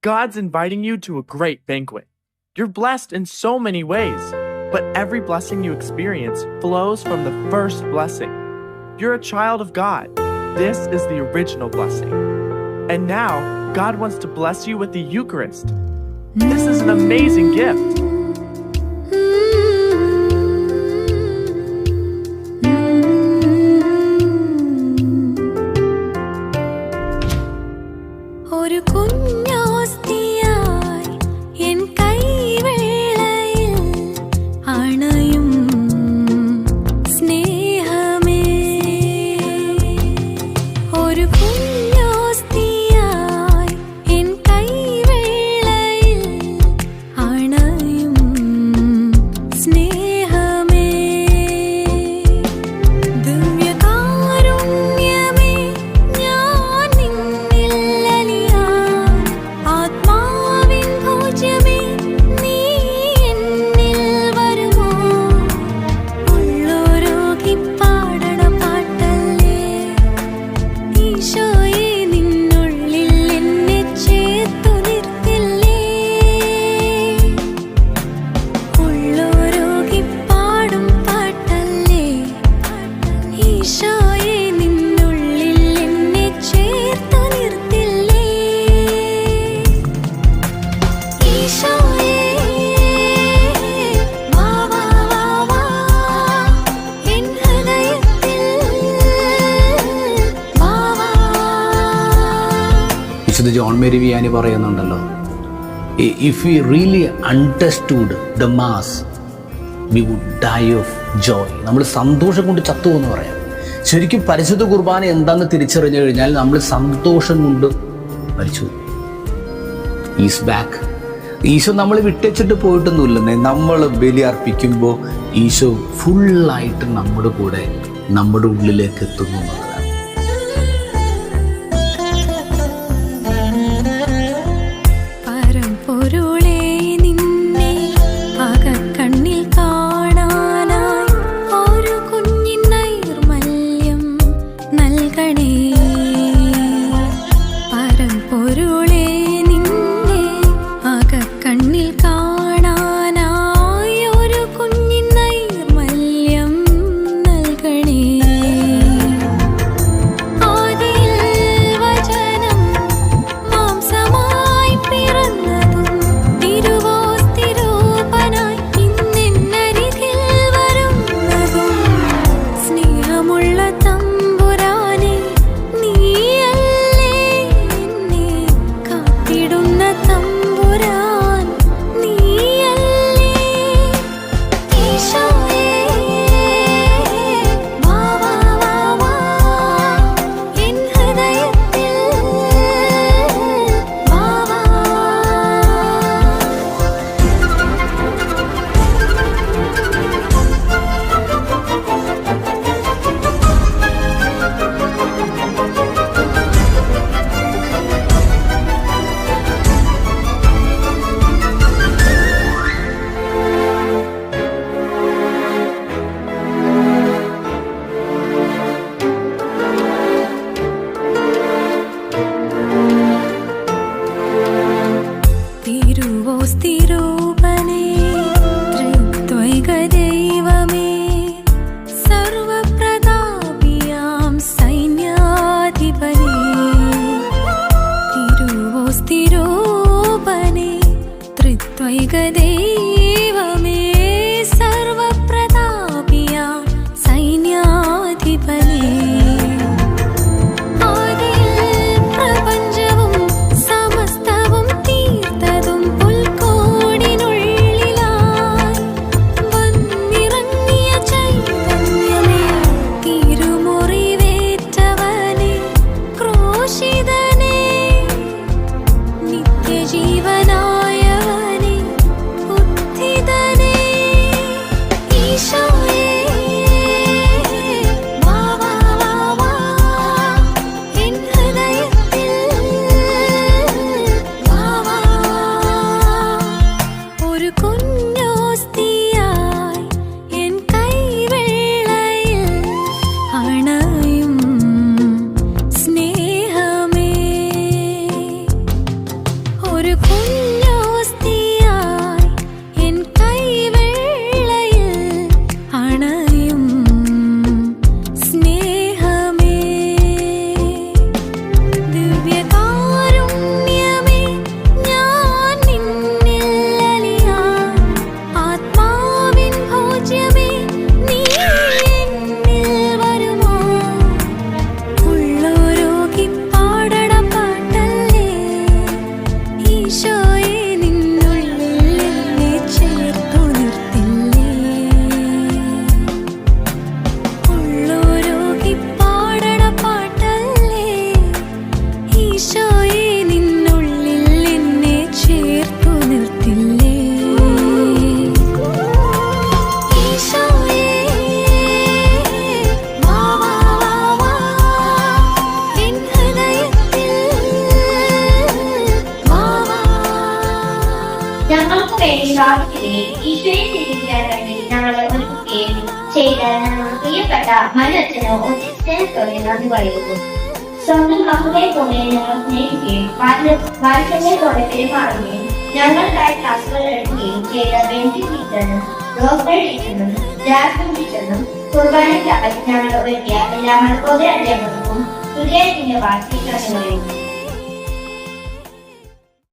God's inviting you to a great banquet. You're blessed in so many ways, but every blessing you experience flows from the first blessing. You're a child of God. This is the original blessing. And now, God wants to bless you with the Eucharist. This is an amazing gift. വിശുദ്ധ John Mary Vianney പറയുന്നുണ്ടല്ലോ if you really understood the mass we would die of joy നമ്മൾ സന്തോഷം കൊണ്ട് ചത്തു എന്ന് പറയാം. ശരിക്കും പരിശുദ്ധ കുർബാന എന്താണെന്ന് തിരിച്ചറിഞ്ഞു കഴിഞ്ഞാൽ നമ്മൾ സന്തോഷം കൊണ്ട് മരിച്ചു. ഈസ് ബാക്ക് ഈശോ നമ്മൾ വിട്ടച്ചിട്ട് പോയിട്ടൊന്നുമില്ലെന്നേ. നമ്മൾ ബലി അർപ്പിക്കുമ്പോൾ ഈശോ ഫുള്ളായിട്ട് നമ്മുടെ കൂടെ നമ്മുടെ ഉള്ളിലേക്ക് എത്തുന്നു. വേണ്ടി പ്രാർത്ഥിക്കുകയും ഈശോയെ തിരിക്കാൻ വേണ്ടി ഞങ്ങളെ ഒരുക്കുകയും ചെയ്ത ഞങ്ങളുടെ പ്രിയപ്പെട്ട ഒത്തിരി സ്നേഹത്തോടെ നന്ദി പറയുന്നു സ്വന്തം മകളെ പോലെ ഞങ്ങൾ സ്നേഹിക്കുകയും വാത്സ- വാത്സല്യത്തോടെ പെരുമാറുകയും ഞങ്ങൾക്കായി ക്ലാസുകൾ എടുക്കുകയും ചെയ്ത ബെഞ്ചി ടീച്ചറിനും ഡോക്ടർ ടീച്ചറിനും ജാസ്മിൻ ടീച്ചറിനും കുർബാനയ്ക്കായി ഞങ്ങൾ ഒരുക്കിയ എല്ലാ മലക്കോതെ അധ്യാപകർക്കും ഹൃദയത്തിന്റെ വാർത്തകളെയും